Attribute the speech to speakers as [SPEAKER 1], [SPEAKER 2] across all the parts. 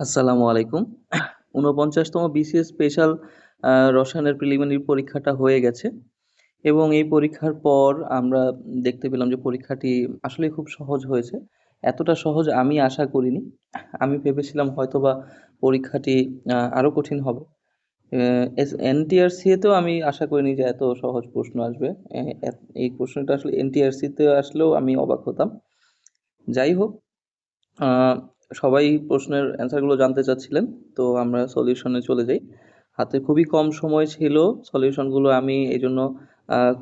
[SPEAKER 1] আসসালামু আলাইকুম। ৪৯তম বিসিএস স্পেশাল রসায়নের প্রিলিমিনারি পরীক্ষাটা হয়ে গেছে এবং এই পরীক্ষার পর আমরা দেখতে পেলাম যে পরীক্ষাটি আসলে খুব সহজ হয়েছে। এতটা সহজ আমি আশা করিনি। আমি ভেবেছিলাম হয়তোবা পরীক্ষাটি আরও কঠিন হবে। এস এনটিআরসি তেও আমি আশা করিনি যে এত সহজ প্রশ্ন আসবে। এই প্রশ্নটা আসলে এনটিআরসিতে আসলেও আমি অবাক হতাম। যাই হোক, সবাই প্রশ্নের অ্যান্সারগুলো জানতে চাচ্ছিলেন। তো আমরা সলিউশনে চলে যাই। হাতে খুবই কম সময় ছিল। সলিউশনগুলো আমি এই জন্য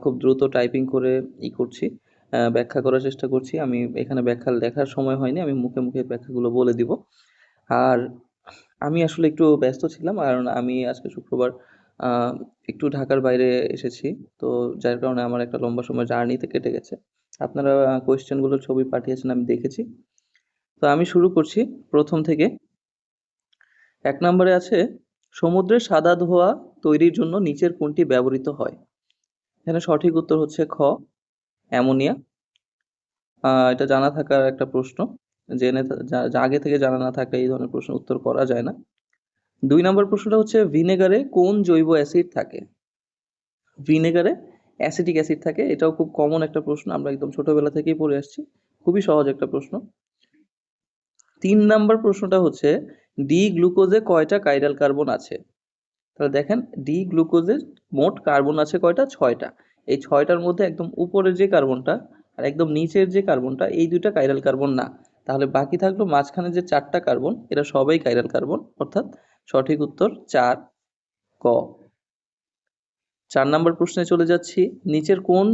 [SPEAKER 1] খুব দ্রুত টাইপিং করে ই করছি, ব্যাখ্যা করার চেষ্টা করছি। আমি এখানে ব্যাখ্যা লেখার সময় হয়নি। আমি মুখে, মুখে ব্যাখ্যাগুলো বলে দিব। আর আমি আসলে একটু ব্যস্ত ছিলাম। কারণ আমি আজকে শুক্রবার একটু ঢাকার বাইরে এসেছি। তো যার কারণে আমার একটা লম্বা সময় জার্নিতে কেটে গেছে। আপনারা কোয়েশ্চেনগুলোর ছবি পাঠিয়েছেন আমি দেখেছি। তো আমি শুরু করছি প্রথম থেকে। এক নম্বরে আছে সমুদ্রের সাদা ধোয়া তৈরির জন্য নিচের কোনটি ব্যবহৃত হয়? এখানে সঠিক উত্তর হচ্ছে খ, অ্যামোনিয়া। এটা জানা থাকার একটা প্রশ্ন। জেনে আগে থেকে জানা না থাকলে এই ধরনের প্রশ্নের উত্তর করা যায় না। দুই নম্বর প্রশ্নটা হচ্ছে ভিনেগারে কোন জৈব অ্যাসিড থাকে? ভিনেগারে অ্যাসিটিক অ্যাসিড থাকে। এটাও খুব কমন একটা প্রশ্ন। আমরা একদম ছোটবেলা থেকেই পড়ে আসছি। খুবই সহজ একটা প্রশ্ন। ৩ নাম্বার প্রশ্নটা হচ্ছে, ডি গ্লুকোজে কয়টা কাইরাল কার্বন আছে? তাহলে দেখেন, ডি গ্লুকোজে মোট কার্বন আছে কয়টা? ছয়টা এই ছয়টার মধ্যে একদম উপরের যে কার্বনটা আর একদম নিচের যে কার্বনটা এই ২ টা কাইরাল কার্বন না। তাহলে বাকি থাকল মাঝখানে যে চারটা কার্বন এরা সবাই কাইরাল কার্বন অর্থাৎ সঠিক উত্তর চার ক। চার নাম্বার প্রশ্নে চলে যাচ্ছি। নিচের কোন,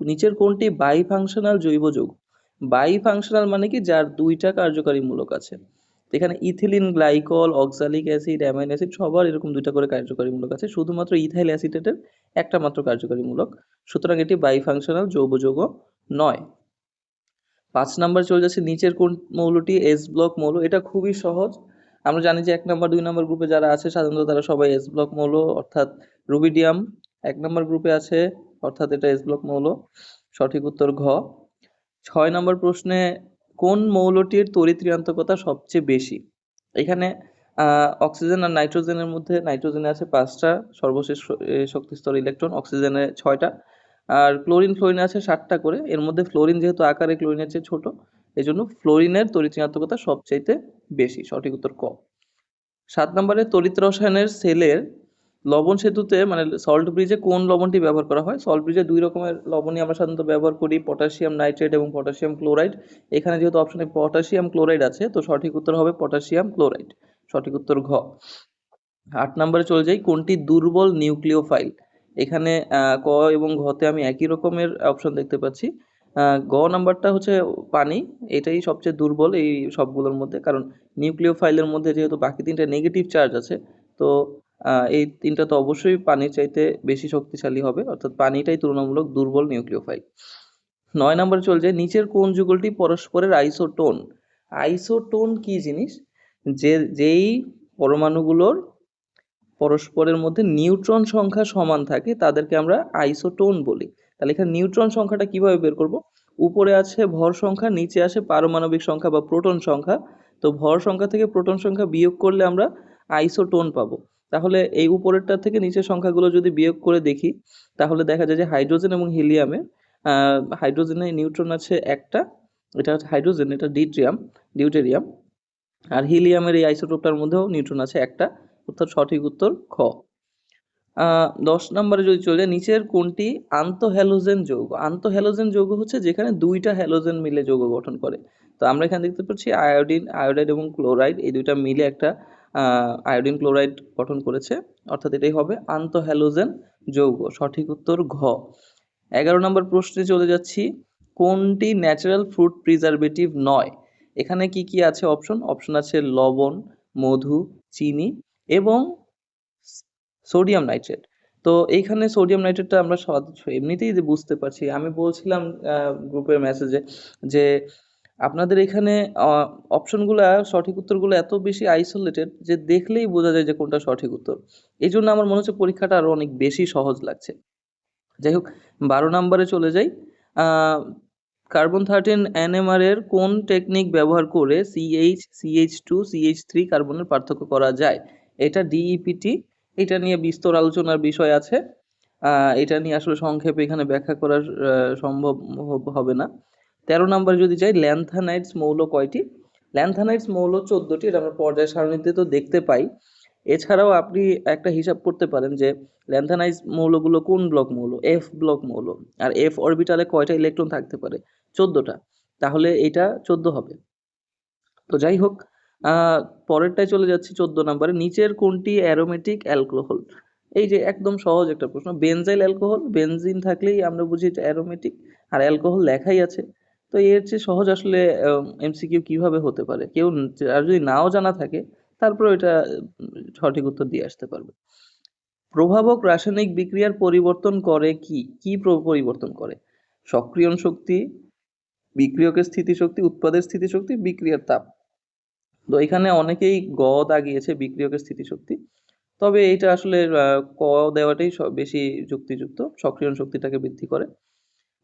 [SPEAKER 1] নিচের কোনটি বাইফাংশনাল জৈব যৌগ? বাইফাংশনাল মানে কি যার ২ টা কার্যকারী মূলক আছে। এখানে ethylene glycol, oxalic acid, amine acid সবার এরকম দুইটা করে কার্যকারী মূলক আছে। শুধুমাত্র ইথাইল অ্যাসিটেটের একটা মাত্র কার্যকারী মূলক। সুতরাং এটি বাইফাংশনাল জৈব যৌগ নয়। ৫ নাম্বারে চলে যাচ্ছে নিচের কোন মৌলটি এস ব্লক মৌল? এটা খুবই সহজ। আমরা জানি যে এক নাম্বার দুই নাম্বার গ্রুপে যারা আছে সাধারণত তারা সবাই এস ব্লক মৌল অর্থাৎ রুবিডিয়াম এক নাম্বার গ্রুপে আছে অর্থাৎ এটা এস ব্লক মৌল। সঠিক উত্তর ঘ। ৬ নম্বর প্রশ্নে কোন মৌলটির তড়িৎ সবচেয়ে বেশি? এখানে অক্সিজেন আর নাইট্রোজেনের মধ্যে নাইট্রোজেনে আছে পাঁচটা সর্বশেষ শক্তিস্তর ইলেকট্রন, অক্সিজেনে ছয়টা আর ক্লোরিন, ফ্লোরিনে আছে ৭ টা করে। এর মধ্যে ফ্লোরিন যেহেতু আকারে ক্লোরিনের চেয়ে ছোট, এই জন্য ফ্লোরিনের তড়িৎ ঋণাত্মকতা সবচাইতে বেশি। সঠিক উত্তর ক। সাত নম্বরে তড়িৎ রসায়নের সেলের লবণ সেতুতে মানে সল্ট ব্রিজে কোন লবণটি ব্যবহার করা হয়? সল্ট ব্রিজে দুই রকমের লবণই আমরা সাধারণত ব্যবহার করি পটাশিয়াম নাইট্রেট এবং পটাশিয়াম ক্লোরাইড। এখানে যেহেতু অপশনে পটাশিয়াম ক্লোরাইড আছে, তো সঠিক উত্তর হবে পটাশিয়াম ক্লোরাইড। সঠিক উত্তর ঘ। আট নম্বরে চলে যাই, কোনটি দুর্বল নিউক্লিওফাইল? এখানে ক এবং ঘতে আমি একই রকমের অপশন দেখতে পাচ্ছি। গ নাম্বারটা হচ্ছে পানি। এটাই সবচেয়ে দুর্বল এই সবগুলোর মধ্যে। কারণ নিউক্লিওফাইলের মধ্যে যেহেতু বাকি ৩ টা নেগেটিভ চার্জ আছে, তো এই তিনটা তো অবশ্যই পানির চাইতে বেশি শক্তিশালী হবে। অর্থাৎ পানিটাই তুলনামূলক দুর্বল নিউক্লিওফাইল। নয় নম্বরে চলে যাই নিচের কোন যুগলটি পরস্পরের আইসোটোন? আইসোটোন কি জিনিস? যে যেই পরমাণুগুলোর পরস্পরের মধ্যে নিউট্রন সংখ্যা সমান থাকে তাদেরকে আমরা আইসোটোন বলি। তাহলে এখানে নিউট্রন সংখ্যাটা কীভাবে বের করব? উপরে আছে ভর সংখ্যা, নিচে আছে পারমাণবিক সংখ্যা বা প্রোটন সংখ্যা। তো ভর সংখ্যা থেকে প্রোটন সংখ্যা বিয়োগ করলে আমরা আইসোটোন পাবো। তাহলে এই উপরেরটা থেকে নিচের সংখ্যাগুলো যদি বিয়োগ করে দেখি তাহলে দেখা যায় যে হাইড্রোজেন এবং হিলিয়ামে হাইড্রোজেনে নিউট্রন আছে একটা, এটা হচ্ছে হাইড্রোজেন এটা ডিট্রিয়াম ডিউটেরিয়াম। আর হিলিয়ামের এই আইসোটোপটার মধ্যেও নিউট্রন আছে একটা অর্থাৎ সঠিক উত্তর খ। ১০ নম্বরে যদি চলে নিচের কোনটি আন্তঃহ্যালোজেন যৌগ? আন্তঃহ্যালোজেন যৌগ হচ্ছে যেখানে দুইটা হ্যালোজেন মিলে যৌগ গঠন করে। তো আমরা এখানে দেখতে পাচ্ছি আয়োডিন, আয়োডাইড এবং ক্লোরাইড এই দুইটা মিলে একটা আয়োডিন ক্লোরাইড গঠন করেছে। অর্থাৎ এটাই হবে আন্তঃহ্যালোজেন যৌগ। সঠিক উত্তর ঘ। ১১ নম্বর প্রশ্নে চলে যাচ্ছি কোনটি ন্যাচারাল ফ্রুট প্রিজারভেটিভ নয়? এখানে কি, কি আছে অপশন? অপশন আছে লবণ, মধু, চিনি এবং সোডিয়াম নাইট্রেট। তো এইখানে সোডিয়াম নাইট্রেটটা আমরা এমনিতেই বুঝতে পারছি। আমি বলছিলাম গ্রুপের মেসেজে যে আপনাদের এখানে অপশনগুলা, সঠিক উত্তরগুলো এত বেশি আইসোলেটেড যে দেখলেই বোঝা যায় যে কোনটা সঠিক উত্তর। এই জন্য আমার মনে হচ্ছে পরীক্ষাটা আরও অনেক বেশি সহজ লাগছে। যাই হোক ১২ নম্বরে চলে যাই। কার্বন থার্টিন এনএমআর এর কোন টেকনিক ব্যবহার করে CH CH two CH three কার্বনের পার্থক্য করা যায় এটা ডিইপিটি এটা নিয়ে বিস্তর আলোচনার বিষয় আছে এটা নিয়ে আসলে সংক্ষেপে এখানে ব্যাখ্যা করা সম্ভব হবে না তেরো নম্বরে যদি যাই, ল্যান্থানাইটস মৌল কয়টি? ল্যান্থানাইটস মৌল চোদ্দটি, এটা আমরা পর্যায় সারণীতে তো দেখতে পাই। এছাড়াও আপনি একটা হিসাব করতে পারেন যে ল্যান্থানাইজ মৌলগুলো কোন ব্লক মৌল? এফ ব্লক মৌল। আর এফ অরবিটালে কয়টা ইলেকট্রন থাকতে পারে? চোদ্দটা। তাহলে এটা চোদ্দ হবে। তো যাই হোক পরেরটায় চলে যাচ্ছি চোদ্দ নম্বরে। নিচের কোনটি অ্যারোমেটিক অ্যালকোহল? এই যে একদম সহজ একটা প্রশ্ন। বেনজাইল অ্যালকোহল, বেনজিন থাকলেই আমরা বুঝি এটা অ্যারোমেটিক। আর অ্যালকোহল লেখাই আছে। তো এর চেয়ে সহজ আসলে এমসিকিউ কীভাবে হতে পারে? কেউ আর যদি নাও জানা থাকে তারপরে এটা সঠিক উত্তর দিয়ে আসতে পারবে। প্রভাবক রাসায়নিক বিক্রিয়ার পরিবর্তন করে কি? কি পরিবর্তন করে? সক্রিয়ণ শক্তি, বিক্রিয়কের স্থিতিশক্তি, উৎপাদের স্থিতিশক্তি, বিক্রিয়ার তাপ। তো এখানে অনেকেই গ দাগিয়েছে বিক্রিয়কের স্থিতিশক্তি। তবে এটা আসলে ক দেওয়াটাই বেশি যুক্তিযুক্ত। সক্রিয়ণ শক্তিটাকে বৃদ্ধি করে।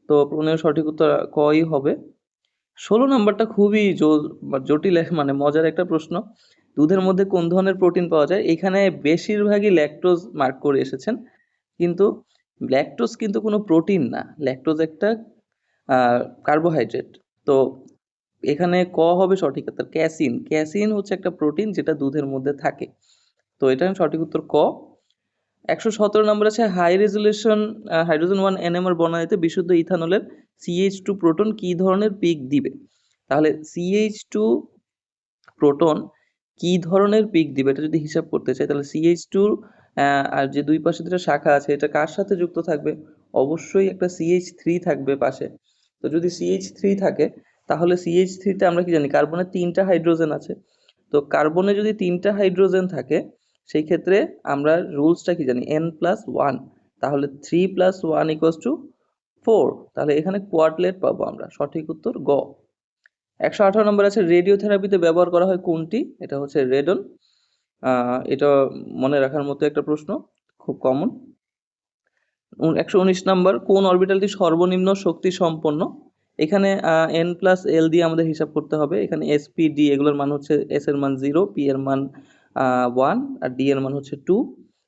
[SPEAKER 1] তো প্রণেয় সঠিক উত্তর কই হবে? ষোলো নাম্বারটা খুবই জটিল মানে মজার একটা প্রশ্ন। দুধের মধ্যে কোন ধরনের প্রোটিন পাওয়া যায়? এখানে বেশিরভাগই ল্যাকটোজ মার্ক করে এসেছেন। কিন্তু ল্যাকটোজ কিন্তু কোনো প্রোটিন না। ল্যাকটোজ একটা কার্বোহাইড্রেট। তো এখানে ক হবে সঠিক উত্তর? ক্যাসিন। ক্যাসিন হচ্ছে একটা প্রোটিন যেটা দুধের মধ্যে থাকে। তো এটা সঠিক উত্তর ক? একশো সতেরো নম্বর আছে high resolution hydrogen one NMR বনানীতে বিশুদ্ধ ইথানলের সিএইচ টু প্রোটন কি ধরনের পিক দিবে? তাহলে সিএইচ টু প্রোটন কি ধরনের পিক দিবে? এটা যদি হিসাব করতে চাই, তাহলে সিএইচ টু আর যে দুই পাশে দুটো শাখা আছে, এটা কার সাথে যুক্ত থাকবে? অবশ্যই একটা সিএইচ থ্রি থাকবে পাশে। তো যদি সিএইচ থ্রি থাকে, তাহলে সিএইচ থ্রিতে আমরা কি জানি? কার্বনের তিনটা হাইড্রোজেন আছে। তো কার্বনে যদি তিনটা হাইড্রোজেন থাকে সেই ক্ষেত্রে আমরা রুলসটা কি জানি? এন প্লাস ওয়ান তাহলে three plus one equals two four তাহলে এখানে কোয়াডলেট পাবো আমরা। সঠিক উত্তর গ। একশো আঠারো নম্বর আছে রেডিও থেরাপিতে ব্যবহার করা হয় কোনটি? এটা হচ্ছে রেডন। এটা মনে রাখার মতো একটা প্রশ্ন, খুব কমন একশো উনিশ নম্বর, কোন অরবিটালটি সর্বনিম্ন শক্তি সম্পন্ন এখানে এন প্লাস এল দিয়ে আমাদের হিসাব করতে হবে। এখানে এস পি ডি এগুলোর মান হচ্ছে এস এর মান জিরো পি এর মান ওয়ান আর ডি এর মান হচ্ছে টু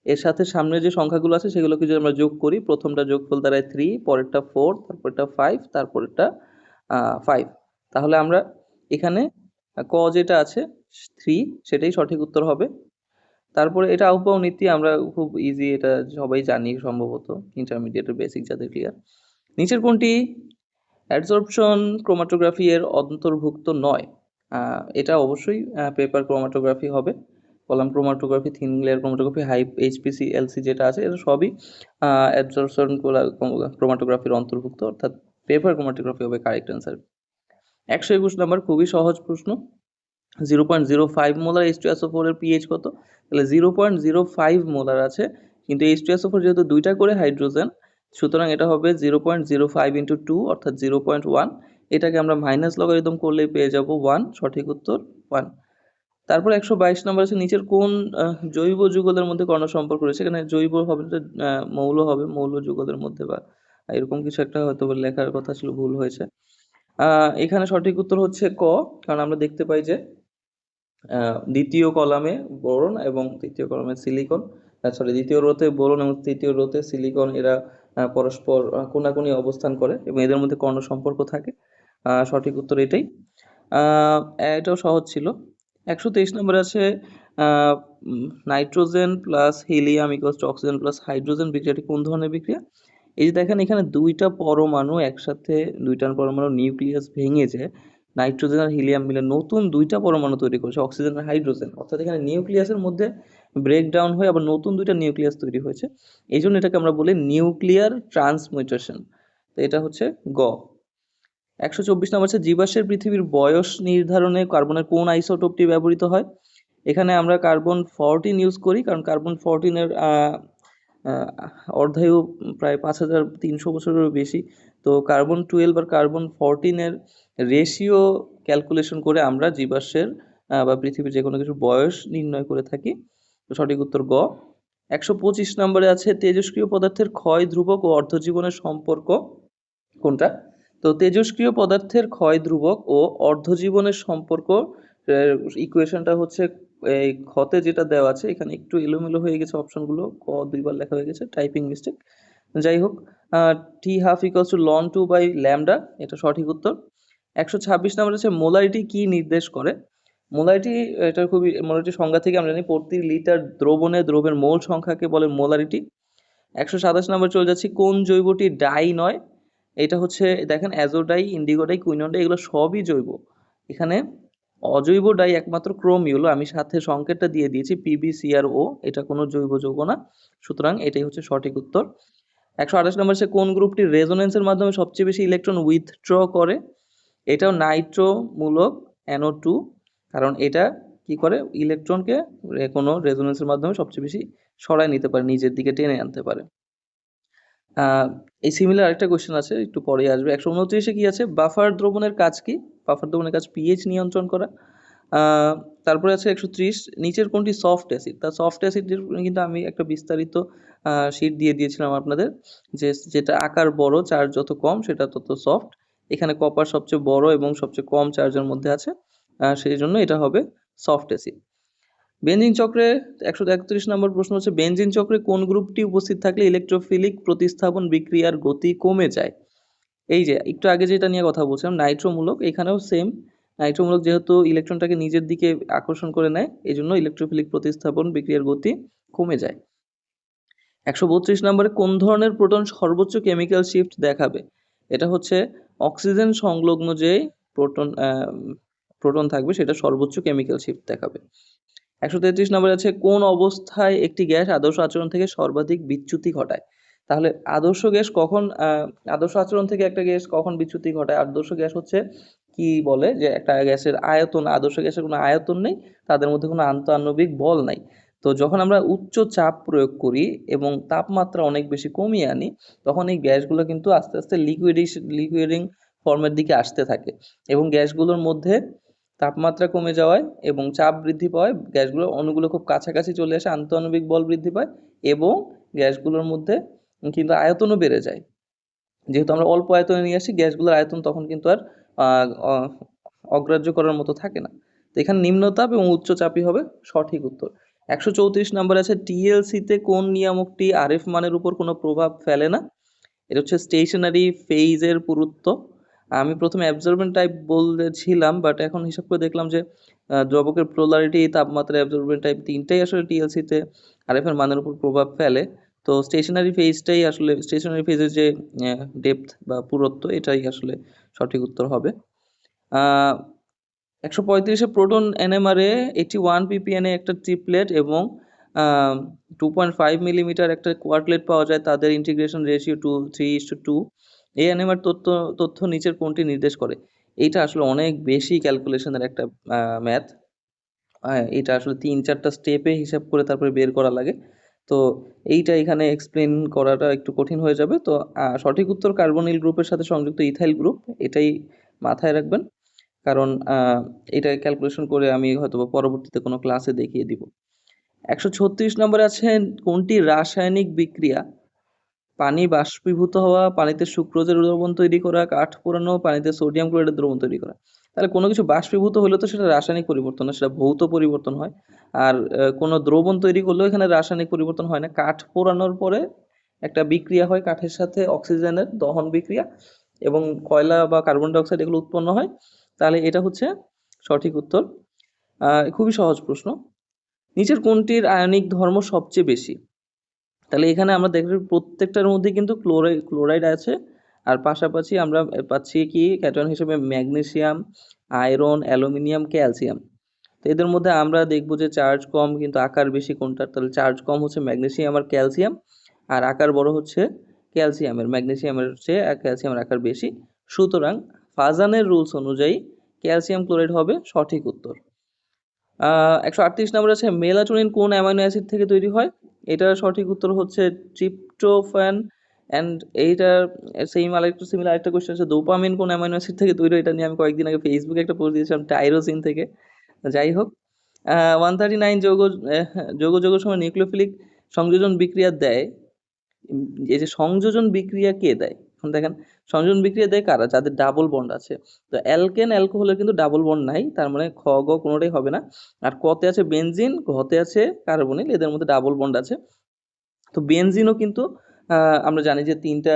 [SPEAKER 1] এর সাথে সামনে যে সংখ্যাগুলো আছে, সেগুলোকে যদি আমরা যোগ করি, প্রথমটা যোগ যোগফল দাঁড়ায় থ্রি পরেরটা ফোর তারপরটা ফাইভ তারপরেরটা ফাইভ তাহলে আমরা এখানে ক যেটা আছে থ্রি সেটাই সঠিক উত্তর হবে। তারপরে এটা আহ্বাও নীতি, আমরা খুব ইজি এটা সবাই জানি সম্ভবত ইন্টারমিডিয়েটের বেসিক যাদের ক্লিয়ার নিচের কোনটি? অ্যাডসর্পশন ক্রোমাটোগ্রাফি এর অন্তর্ভুক্ত নয়। এটা অবশ্যই পেপার ক্রোমাটোগ্রাফি হবে। Column chromatography, thin layer chromatography high HPC, LC যেটা আছে এটা সবই অ্যাডসর্পশন ক্রোমাটোগ্রাফির অন্তর্ভুক্ত, অর্থাৎ পেপার ক্রোমাটোগ্রাফি হবে কারেক্ট অ্যান্সার। একশো একুশ নাম্বার, খুবই সহজ প্রশ্ন। Zero point zero five molar H two SO ফোরের পিএইচ কত? তাহলে zero point zero five molar আছে, কিন্তু এইচ টু এসও ফোর যেহেতু দুইটা করে হাইড্রোজেন, সুতরাং এটা হবে zero point zero five into two, অর্থাৎ জিরো পয়েন্ট ওয়ান। এটাকে আমরা মাইনাস লগারিদম করলেই পেয়ে যাব ওয়ান, সঠিক উত্তর ওয়ান। তারপর একশো বাইশ নম্বর আছে, নিচের কোন জৈব যুগলের মধ্যে কর্ণ সম্পর্ক রয়েছে? এখানে জৈব হবে মৌল হবে, মৌল যুগলের মধ্যে বা এরকম কিছু একটা হয়তো লেখার কথা ছিল, ভুল হয়েছে। এখানে সঠিক উত্তর হচ্ছে ক, কারণ আমরা দেখতে পাই যে দ্বিতীয় কলামে বোরন এবং তৃতীয় কলামে সিলিকন সরি দ্বিতীয় রোতে বোরন এবং তৃতীয় রোতে সিলিকন, এরা পরস্পর কোনাকুনি অবস্থান করে এবং এদের মধ্যে কর্ণ সম্পর্ক থাকে। সঠিক উত্তর এটাই। এটাও সহজ ছিল। একশো তেইশ নম্বর আছে nitrogen plus helium equals two oxygen plus hydrogen বিক্রিয়াটি কোন ধরনের বিক্রিয়া? এই যে দেখেন এখানে দুইটা পরমাণু একসাথে, দুইটা পরমাণু নিউক্লিয়াস ভেঙে যে নাইট্রোজেন আর হিলিয়াম মিলে নতুন দুইটা পরমাণু তৈরি করেছে অক্সিজেন আর হাইড্রোজেন অর্থাৎ এখানে নিউক্লিয়াসের মধ্যে ব্রেকডাউন হয়ে আবার নতুন দুইটা নিউক্লিয়াস তৈরি হয়েছে। এই জন্য এটাকে আমরা বলি নিউক্লিয়ার ট্রান্সমিউটেশন তো এটা হচ্ছে গ। একশো চব্বিশ নম্বর হচ্ছে জীবাশ্মের পৃথিবীর বয়স নির্ধারণে কার্বনের কোন আইসোটোপটি ব্যবহৃত হয়? এখানে আমরা কার্বন ফরটিন ইউজ করি, কারণ কার্বন ফরটিনের অর্ধায়ু প্রায় পাঁচ হাজার তিনশো বছরেরও বেশি। তো কার্বন টুয়েলভ আর কার্বন ফরটিনের রেশিও ক্যালকুলেশন করে আমরা জীবাশ্মের বা পৃথিবীর যে কোনো কিছুর বয়স নির্ণয় করে থাকি। তো সঠিক উত্তর গ। একশো পঁচিশ নম্বরে আছে তেজস্ক্রিয় পদার্থের ক্ষয় ধ্রুবক ও অর্ধজীবনের সম্পর্ক কোনটা? তো তেজস্ক্রিয় পদার্থের ক্ষয় ধ্রুবক ও অর্ধজীবনের সম্পর্ক ইকুয়েশনটা হচ্ছে এই ক্ষতে যেটা দেওয়া আছে, এখানে একটু এলোমেলো হয়ে গেছে অপশনগুলো, ক দুইবার লেখা হয়ে গেছে টাইপিং মিস্টেক যাই হোক T half equals two ln two by lambda এটা সঠিক উত্তর। একশো ছাব্বিশ নম্বর হচ্ছে মোলারিটি কি নির্দেশ করে? মোলারিটি এটা খুবই মোলারিটি সংজ্ঞা থেকে আমরা জানি, প্রতি লিটার দ্রবণে দ্রবের মোল সংখ্যাকে বলে মোলারিটি একশো সাতাশ নম্বর চলে যাচ্ছি, কোন জৈবটি ডাই নয়? এটা হচ্ছে, দেখেন অ্যাজোডাই ইন্ডিগোডাই কুইনডাই এগুলো সবই জৈব। এখানে অজৈব ডাই একমাত্র ক্রোমিউল আমি সাথে সংকেতটা দিয়ে দিয়েছি পিবিসিআরও এটা কোনো জৈব যৌগ না। সুতরাং এটাই হচ্ছে সঠিক উত্তর। একশো আঠাশ নম্বর সে কোন গ্রুপটি রেজোনেন্সের মাধ্যমে সবচেয়ে বেশি ইলেকট্রন উইথড্র করে? এটাও নাইট্রোমূলক অ্যানো টু কারণ এটা কি করে? ইলেকট্রনকে কোনো রেজোনেন্সের মাধ্যমে সবচেয়ে বেশি সরায় নিতে পারে, নিজের দিকে টেনে আনতে পারে। এই সিমিলার আরেকটা কোয়েশ্চেন আছে, একটু পরে আসবে। একশো উনত্রিশে কী আছে? বাফার দ্রবণের কাজ কি? বাফার দ্রবণের কাজ পিএইচ নিয়ন্ত্রণ করা। তারপরে আছে একশো ত্রিশ। নিচের কোনটি সফট অ্যাসিড তা সফট অ্যাসিডের কিন্তু আমি একটা বিস্তারিত শিট দিয়ে দিয়েছিলাম আপনাদের, যে যেটা আকার বড় চার্জ যত কম, সেটা তত সফট এখানে কপার সবচেয়ে বড় এবং সবচেয়ে কম চার্জের মধ্যে আছে। সেই জন্য এটা হবে সফট অ্যাসিড বেঞ্জিন চক্রে একশো একত্রিশ নম্বর প্রশ্ন হচ্ছে বেঞ্জিন চক্রে কোন গ্রুপটি উপস্থিত থাকলে ইলেকট্রোফিলিক প্রতিস্থাপন বিক্রিয়ার গতি কমে যায়? এই যে, একটু আগে যেটা নিয়ে কথা বলছিলাম, নাইট্রোমূলক, এখানেও সেম নাইট্রোমূলক যেহেতু ইলেকট্রনটাকে নিজের দিকে আকর্ষণ করে নেয় এই জন্য ইলেকট্রোফিলিক প্রতিস্থাপন বিক্রিয়ার গতি কমে যায়। একশো বত্রিশ নম্বরে কোন ধরনের প্রোটন সর্বোচ্চ কেমিক্যাল শিফট দেখাবে? এটা হচ্ছে অক্সিজেন সংলগ্ন যে প্রোটন প্রোটন থাকবে, সেটা সর্বোচ্চ কেমিক্যাল শিফট দেখাবে। একশো তেত্রিশ নম্বরে আছে, কোন অবস্থায় একটি গ্যাস আদর্শ আচরণ থেকে সর্বাধিক বিচ্যুতি ঘটায়? তাহলে আদর্শ গ্যাস কখন আদর্শ আচরণ থেকে একটা গ্যাস কখন বিচ্যুতি ঘটায়? আদর্শ গ্যাস হচ্ছে কি বলে যে একটা গ্যাসের আয়তন, আদর্শ গ্যাসের কোনো আয়তন নেই, তাদের মধ্যে কোনো আন্তঃআণবিক বল নাই। তো যখন আমরা উচ্চ চাপ প্রয়োগ করি এবং তাপমাত্রা অনেক বেশি কমিয়ে আনি, তখন এই গ্যাসগুলো কিন্তু আস্তে আস্তে লিকুইডেশন লিকুইডিং ফর্মের দিকে আসতে থাকে এবং গ্যাসগুলোর মধ্যে তাপমাত্রা কমে যাওয়ায় এবং চাপ বৃদ্ধি পাওয়ায় গ্যাসগুলো অণুগুলো খুব কাছাকাছি চলে আসে, আন্তঃআণবিক বল বৃদ্ধি পায় এবং গ্যাসগুলোর মধ্যে কিন্তু আয়তনও বেড়ে যায়। যেহেতু আমরা অল্প আয়তনে নিয়ে আসি, গ্যাসগুলোর আয়তন তখন কিন্তু আর অগ্রাহ্য করার মতো থাকে না। তো এখানে নিম্নতাপ এবং উচ্চ চাপই হবে সঠিক উত্তর। একশো চৌত্রিশ নাম্বার আছে টিএলসিতে কোন নিয়ামকটি আরএফ মানের উপর কোনো প্রভাব ফেলে না? এটা হচ্ছে স্টেশনারি ফেইজের পুরুত্ব। আমি প্রথমে অ্যাবজর্বেন্ট টাইপ বলছিলাম বাট এখন হিসাব করে দেখলাম যে দ্রবকের পোলারিটি তাপমাত্রা অ্যাবজর্বেন্ট টাইপ তিনটাই আসলে টিএলসিতে আরএফ এর মানের উপর প্রভাব ফেলে। তো স্টেশনারি ফেজটাই আসলে স্টেশনারি ফেজের যে ডেপথ বা পুরুত্ব, এটাই আসলে সঠিক উত্তর হবে। একশো পঁয়ত্রিশে প্রোটন এনএমআরে এইটি ওয়ান পিপিএনএ একটা ট্রিপলেট এবং টু পয়েন্ট ফাইভ মিলিমিটার একটা কোয়ার্টলেট পাওয়া যায়। তাদের integration ratio two three is two two এই এনএমআর তথ্য তথ্য নিচের কোনটি নির্দেশ করে? এইটা আসলে অনেক বেশি ক্যালকুলেশনের একটা ম্যাথ এটা আসলে তিন চারটা স্টেপে হিসাব করে তারপরে বের করা লাগে। তো এইটা এখানে এক্সপ্লেন করাটা একটু কঠিন হয়ে যাবে। তো সঠিক উত্তর কার্বনিল গ্রুপের সাথে সংযুক্ত ইথাইল গ্রুপ এটাই মাথায় রাখবেন। কারণ এটা ক্যালকুলেশন করে আমি হয়তো পরবর্তীতে কোনো ক্লাসে দেখিয়ে দিব। একশো ছত্রিশ নম্বরে আছে কোনটি রাসায়নিক বিক্রিয়া? পানি বাষ্পীভূত হওয়া, পানিতে সুক্রোজের দ্রবণ তৈরি করা, কাঠ পোড়ানো, পানিতে সোডিয়াম ক্লোরাইডের দ্রবণ তৈরি করা। তাহলে কোনো কিছু বাষ্পীভূত হলে তো সেটা রাসায়নিক পরিবর্তন না, সেটা ভৌত পরিবর্তন হয়। আর কোনো দ্রবণ তৈরি করলেও এখানে রাসায়নিক পরিবর্তন হয় না। কাঠ পোড়ানোর পরে একটা বিক্রিয়া হয়, কাঠের সাথে অক্সিজেনের দহন বিক্রিয়া এবং কয়লা বা কার্বন ডাইঅক্সাইড এগুলো উৎপন্ন হয়। তাহলে এটা হচ্ছে সঠিক উত্তর। খুবই সহজ প্রশ্ন। নিচের কোনটির আয়নিক ধর্ম সবচেয়ে বেশি? তাহলে এখানে আমরা দেখব প্রত্যেকটার মধ্যে কিন্তু ক্লোরাইড ক্লোরাইড আছে। আর পাশাপাশি আমরা পাচ্ছি কি? ক্যাটায়ন হিসেবে ম্যাগনেসিয়াম, আয়রন, অ্যালুমিনিয়াম, ক্যালসিয়াম। তো এদের মধ্যে আমরা দেখব যে চার্জ কম, কিন্তু আকার বেশি কোনটার তাহলে চার্জ কম হচ্ছে ম্যাগনেসিয়াম আর ক্যালসিয়াম। আর আকার বড় হচ্ছে ক্যালসিয়ামের। ম্যাগনেসিয়ামের চেয়ে ক্যালসিয়ামের আকার বেশি। সুতরাং ফাজানের রুলস অনুযায়ী ক্যালসিয়াম ক্লোরাইড হবে সঠিক উত্তর। একশো আটত্রিশ নম্বর আছে, মেলাটোনিন কোন অ্যামাইনো অ্যাসিড থেকে তৈরি হয়? এটার সঠিক উত্তর হচ্ছে ট্রিপ্টোফ্যান অ্যান্ড এইটার সেম আরেকটু সিমিলার আরেকটা কোয়েশ্চেন আছে ডোপামিন কোন অ্যামাইনো অ্যাসিড থেকে তৈরি এটা নিয়ে আমি কয়েকদিন আগে ফেসবুকে একটা পোস্ট দিয়েছিলাম টাইরোসিন থেকে। যাই হোক ওয়ান থার্টি নাইন যোগ যোগ যৌগের সময় নিউক্লিওফিলিক সংযোজন বিক্রিয়া দেয়। এই যে সংযোজন বিক্রিয়া কে দেয়? এখন দেখেন সংযোজন বিক্রিয়া দেয় কারা? যাদের ডাবল বন্ড আছে। তো অ্যালকেন অ্যালকোহলের কিন্তু ডাবল বন্ড নাই, তার মানে খ, গ কোনোটাই হবে না। আর কতে আছে বেনজিন ঘতে আছে কার্বনিল এদের মধ্যে ডাবল বন্ড আছে। তো বেনজিনও কিন্তু আমরা জানি যে তিনটা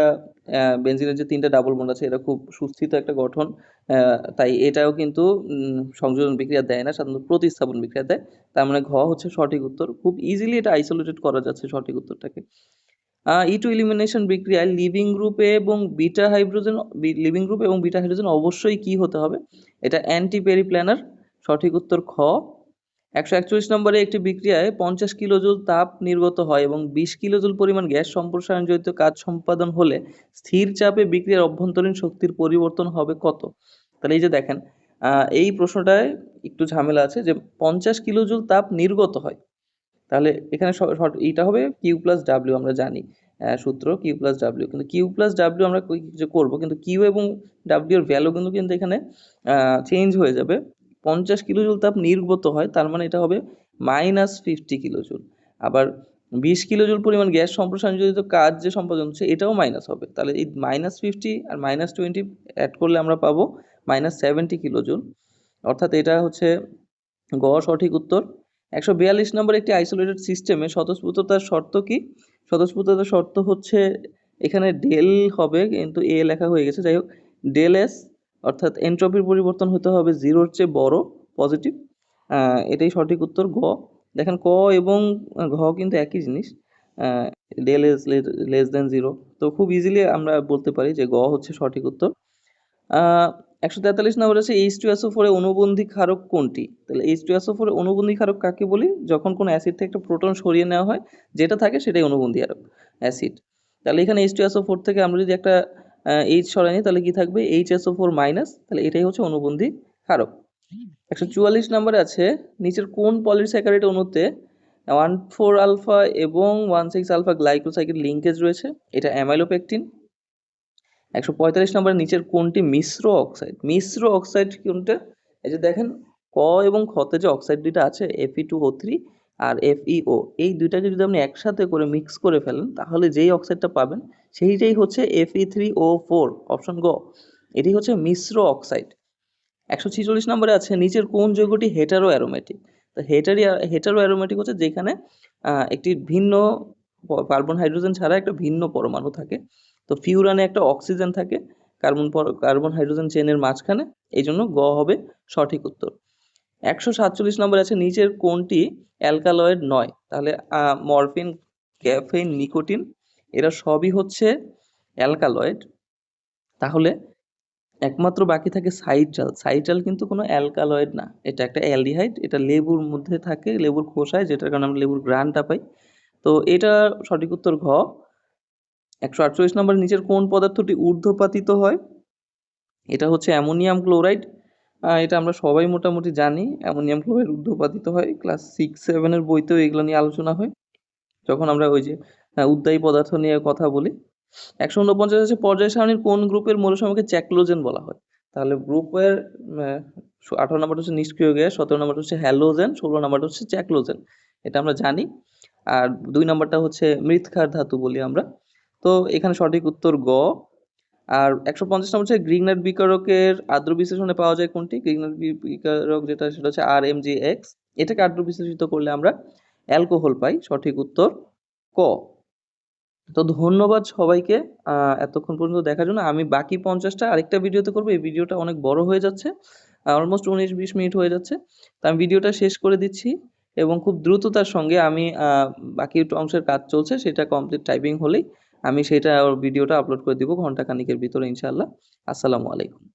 [SPEAKER 1] বেনজিনের যে তিনটা ডাবল বন্ড আছে এটা খুব সুস্থিত একটা গঠন তাই এটাও কিন্তু সংযোজন বিক্রিয়া দেয় না, সাধারণত প্রতিস্থাপন বিক্রিয়া দেয়। তার মানে ঘ হচ্ছে সঠিক উত্তর। খুব ইজিলি এটা আইসোলেটেড করা যাচ্ছে সঠিক উত্তরটাকে। ই টু ইলিমিনেশন বিক্রিয়ায় লিভিং গ্রুপে এবং বিটা হাইড্রোজেন লিভিং গ্রুপ এবং বিটা হাইড্রোজেন অবশ্যই কি হতে হবে? এটা অ্যান্টি পেরিপ্ল্যানার সঠিক উত্তর খ। একশো একচল্লিশ নম্বরে একটি বিক্রিয়ায় পঞ্চাশ কিলোজুল তাপ নির্গত হয় এবং বিশ কিলোজুল পরিমাণ গ্যাস সম্প্রসারণজনিত কাজ সম্পাদন হলে স্থির চাপে বিক্রিয়ার অভ্যন্তরীণ শক্তির পরিবর্তন হবে কত? তাহলে এই যে দেখেন এই প্রশ্নটায় একটু ঝামেলা আছে যে পঞ্চাশ কিলোজুল তাপ নির্গত হয়। তাহলে এখানে এইটা হবে কিউ প্লাস ডাব্লিউ আমরা জানি সূত্র কিউ প্লাস ডাব্লিউ কিন্তু কিউ প্লাস ডাব্লিউ আমরা যে করব, কিন্তু কিউ এবং ডাব্লিউ এর ভ্যালু কিন্তু কিন্তু এখানে চেঞ্জ হয়ে যাবে। পঞ্চাশ কিলোজুল তাপ নির্গত হয়, তার মানে এটা হবে মাইনাস ফিফটি কিলোজুল আবার বিশ কিলোজুল পরিমাণ গ্যাস সম্প্রসারণজনিত কাজ যে সম্পাদন হচ্ছে, এটাও মাইনাস হবে। তাহলে এই মাইনাস ফিফটি আর মাইনাস টোয়েন্টি অ্যাড করলে আমরা পাবো মাইনাস সেভেন্টি কিলোজুল অর্থাৎ এটা হচ্ছে গ সঠিক উত্তর। একশো বিয়াল্লিশ নম্বর একটি আইসোলেটেড সিস্টেমে স্বতঃস্ফূর্ততার শর্ত কি? স্বতঃস্ফূর্ততার শর্ত হচ্ছে এখানে ডেল হবে, কিন্তু এ লেখা হয়ে গেছে। যাই হোক ডেল এস অর্থাৎ এন্ট্রপির পরিবর্তন হতে হবে জিরোর চেয়ে বড় পজিটিভ এটাই সঠিক উত্তর, গ। দেখেন, ক এবং ঘ কিন্তু একই জিনিস। Del S less then zero তো খুব ইজিলি আমরা বলতে পারি যে গ হচ্ছে সঠিক উত্তর। একশো তেতাল্লিশ নম্বর আছে এইচ টু এসও ফোরে অনুবন্ধী ক্ষারক কোনটি? তাহলে এইচ টু এসও ফোরে অনুবন্ধী ক্ষারক কাকে বলি? যখন কোনো অ্যাসিড থেকে একটা প্রোটন সরিয়ে নেওয়া হয়, যেটা থাকে সেটাই অনুবন্ধী ক্ষারক অ্যাসিড তাহলে এখানে এইচ টু এসও ফোর থেকে আমরা যদি একটা এইচ সরাই নিই, তাহলে কি থাকবে? এইচ এসও ফোর মাইনাস তাহলে এটাই হচ্ছে অনুবন্ধী ক্ষারক। একশো চুয়াল্লিশ নম্বরে আছে, নিচের কোন পলিস্যাকারাইড অণুতে ওয়ান ফোর আলফা এবং ওয়ান সিক্স আলফা গ্লাইকোসাইকের লিঙ্কেজ রয়েছে? এটা অ্যামাইলোপেকটিন একশো পঁয়তাল্লিশ নম্বরের নিচের কোনটি মিশ্র অক্সাইড? মিশ্র অক্সাইড কোনটা? এই যে দেখেন, ক এবং খতে যে অক্সাইড দুইটা আছে এফই টু ও থ্রি আর এফইও এই দুইটাকে যদি আপনি একসাথে করে মিক্স করে ফেলেন, তাহলে যেই অক্সাইডটা পাবেন, সেইটাই হচ্ছে Fe three O four option গ। এটি হচ্ছে মিশ্র অক্সাইড। একশো ছিচল্লিশ নম্বরে আছে, নিচের কোন যৌগটি হেটারো অ্যারোমেটিক তো হেটারি হেটারো অ্যারোমেটিক হচ্ছে যেখানে একটি ভিন্ন কার্বন হাইড্রোজেন ছাড়া একটা ভিন্ন পরমাণু থাকে। তো ফিউরানে একটা অক্সিজেন থাকে কার্বন কার্বন হাইড্রোজেন চেনের মাঝখানে, এই জন্য গ হবে সঠিক উত্তর। একশো সাতচল্লিশ নম্বর আছে, নিচের কোনটি অ্যালকালয়েড নয়? তাহলে মরফিন, ক্যাফেইন, নিকোটিন, এরা সবই হচ্ছে অ্যালকালয়েড। তাহলে, একমাত্র বাকি থাকে সাইট্রাল সাইট্রাল কিন্তু কোনো অ্যালকালয়েড না। এটা একটা অ্যালডিহাইড, এটা লেবুর মধ্যে থাকে, লেবুর খোসায়, যেটার কারণে আমরা লেবুর গ্রানটা পাই। তো এটা সঠিক উত্তর ঘ। একশো আটচল্লিশ নম্বর নিচের কোন পদার্থটি ঊর্ধ্বপাতিত হয়? এটা হচ্ছে অ্যামোনিয়াম ক্লোরাইড। এটা আমরা সবাই মোটামুটি জানি অ্যামোনিয়াম ক্লোরাইড ঊর্ধ্বপাতিত হয়। ক্লাস সিক্স সেভেনের বইতেও এগুলো নিয়ে আলোচনা হয়। যখন আমরা ওই যে আহ, উদ্বায়ী পদার্থ নিয়ে কথা বলি। একশো উনপঞ্চাশ আছে পর্যায় সারণীর কোন গ্রুপের মৌলসমূহকে চ্যাক্লোজেন বলা হয়? তাহলে গ্রুপের আঠারো নম্বরটা হচ্ছে নিষ্ক্রিয় গ্যাস সতেরো নম্বরটা হচ্ছে হ্যালোজেন ষোলো নম্বরটা হচ্ছে চ্যাক্লোজেন। এটা আমরা জানি। আর দুই নম্বরটা হচ্ছে মৃৎক্ষার ধাতু বলি আমরা। তো এখানে সঠিক উত্তর গ। আর একশো পঞ্চাশ নম্বর হচ্ছে গ্রিগনার বিকারকের আদ্র বিশ্লেষণে পাওয়া যায় কোনটি? গ্রিগনার বিকারক যেটা, সেটা হচ্ছে আর এম জি এক্স এটাকে আদ্র বিশ্লেষিত করলে আমরা অ্যালকোহল পাই। সঠিক উত্তর ক। তো ধন্যবাদ সবাইকে। এতক্ষণ পর্যন্ত দেখার জন্য। আমি বাকি পঞ্চাশটা আরেকটা ভিডিওতে করব। এই ভিডিওটা অনেক বড় হয়ে যাচ্ছে। অলমোস্ট উনিশ বিশ মিনিট হয়ে যাচ্ছে। তো আমি ভিডিওটা শেষ করে দিচ্ছি এবং খুব দ্রুততার সঙ্গে আমি বাকি অংশের কাজ চলছে। সেটা কমপ্লিট টাইপিং হলেই। আমি সেটা ভিডিওটা আপলোড করে দিব ঘণ্টা খানিকের ভিতরে ইনশাল্লাহ আসসালামু আলাইকুম।